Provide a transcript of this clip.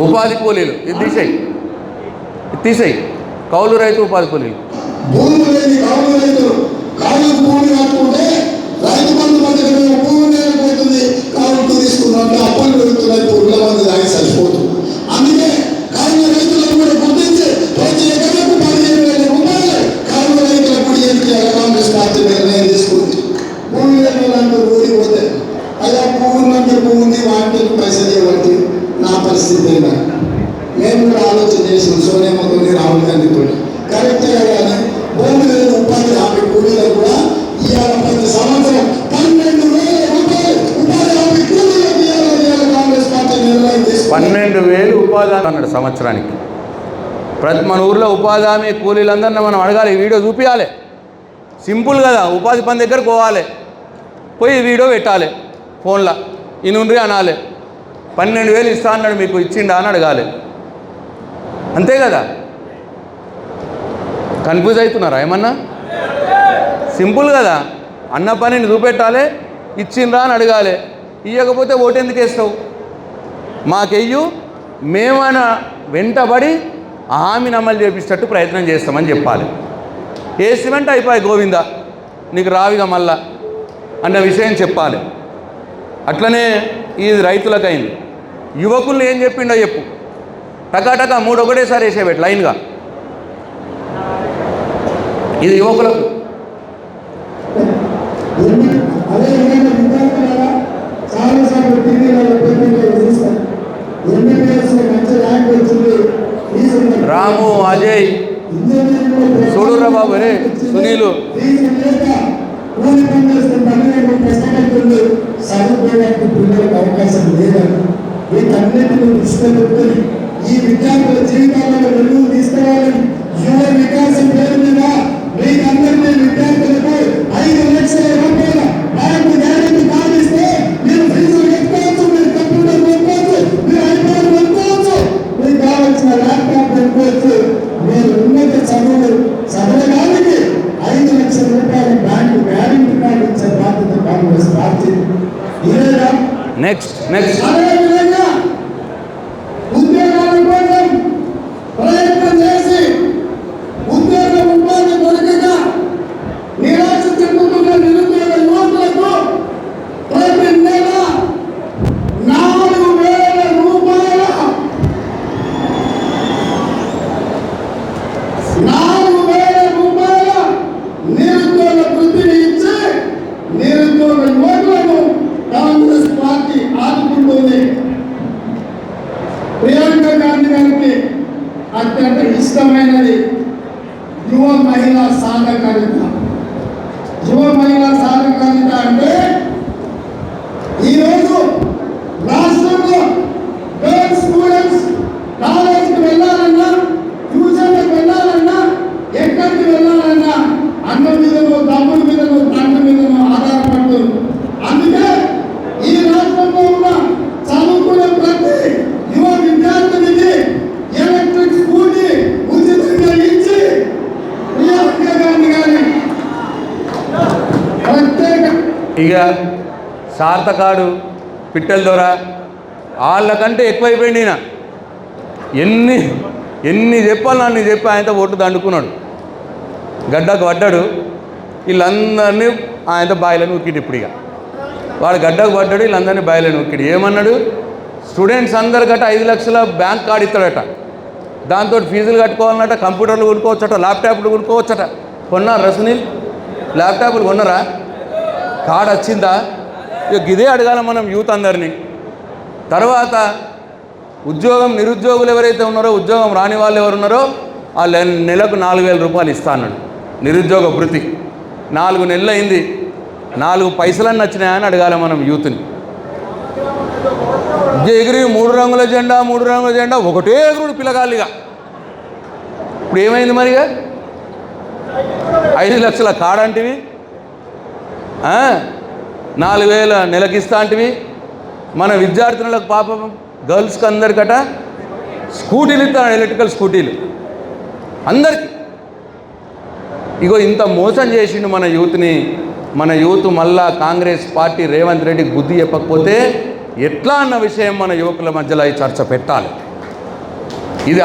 ఉపాధి కూలీలు. ఇది తీసేయి. తీసేయి. కౌలు రైతు ఉపాధి కూలీలు. అన్నాడు సంవత్సరానికి. ప్రతి మన ఊర్లో ఉపాధి హామీ కూలీలందరినీ మనం అడగాలి వీడియో చూపించాలి సింపుల్ కదా ఉపాధి పని దగ్గరకు పోవాలి. పోయి వీడియో పెట్టాలి ఫోన్లో. ఇనుండ్రి అనాలి. పన్నెండు వేలు ఇస్తా అన్నాడు మీకు ఇచ్చిండా అని అడగాలి. అంతే కదా? కన్ఫ్యూజ్ అవుతున్నారా ఏమన్నా? సింపుల్ కదా అన్న పనిని చూపెట్టాలి ఇచ్చిండ్రా అని అడగాలి. ఇవ్వకపోతే ఓటు ఎందుకు వేస్తావు? మాకెయ్యు మేమైనా వెంటబడి ఆ హామీని అమలు చేపించేటట్టు ప్రయత్నం చేస్తామని చెప్పాలి. ఏ సిమెంట్ అయిపోయి గోవింద? నీకు రావిగా మళ్ళా అన్న విషయం చెప్పాలి. అట్లనే ఇది రైతులకైంది. యువకుల్ని ఏం చెప్పిండో చెప్పు. టకాటకా మూడు ఒకటేసారి వేసేవాడు లైన్గా. ఇది యువకులకు. అదే చాలా అజయ్ చూడురా బాబు రే సునీలు అవకాశం ఈ విద్యార్థుల జీవితాలలో Next, next. ప్రియాంక గాంధీ గారికి అత్యంత ఇష్టమైనది యువ మహిళా సాధకారిత యువ మహిళ ఇక సార్థకాడు పిట్టల దొర వాళ్ళకంటే ఎక్కువైపోయింది ఈయన. ఎన్ని ఎన్ని చెప్పాలి నన్ను చెప్పి ఆయనతో ఓటు దండుకున్నాడు. గడ్డకు పడ్డాడు. వీళ్ళందరినీ ఆయనతో బాయిలను ఉక్కిడు ఇప్పుడు ఇక. వాడు గడ్డకు పడ్డాడు వీళ్ళందరినీ బాయిలను ఉక్కిడు. ఏమన్నాడు? స్టూడెంట్స్ అందరికట ఐదు లక్షల బ్యాంక్ కార్డు ఇస్తాడట. దాంతో ఫీజులు కట్టుకోవాలన్నట కంప్యూటర్లు కొనుక్కోవచ్చట ల్యాప్టాప్లు కొనుక్కోవచ్చట. కొన్నారా సునీల్? ల్యాప్టాప్లు కొన్నారా? కార్డు వచ్చిందా ఇక ఇదే అడగాల మనం యూత్ అందరినీ. తర్వాత ఉద్యోగం నిరుద్యోగులు ఎవరైతే ఉన్నారో ఉద్యోగం రాని వాళ్ళు ఎవరు ఉన్నారో వాళ్ళు నెలకు నాలుగు వేల రూపాయలు ఇస్తాను నిరుద్యోగ వృత్తి. నాలుగు నెలలు అయింది. నాలుగు పైసలన్నీ వచ్చినాయని అడగాలి మనం యూత్ని. ఎగిరి మూడు రంగుల జెండా మూడు రంగుల జెండా ఒకటే ఎగురుడు పిల్లగాలిగా ఇప్పుడు ఏమైంది మరిగా? ఐదు లక్షల కాడంటివి నాలుగు వేల నెలకిస్తాంటివి మన విద్యార్థినులకు పాపం గర్ల్స్కి అందరికట స్కూటీలు ఇస్తాను ఎలక్ట్రికల్ స్కూటీలు. అందరికి. ఇగో ఇంత మోసం చేసిండు మన యూత్ని. మన యూత్ మళ్ళా కాంగ్రెస్ పార్టీ రేవంత్ రెడ్డికి బుద్ధి చెప్పకపోతే ఎట్లా అన్న విషయం మన యువకుల మధ్యలో ఈ చర్చ పెట్టాలి.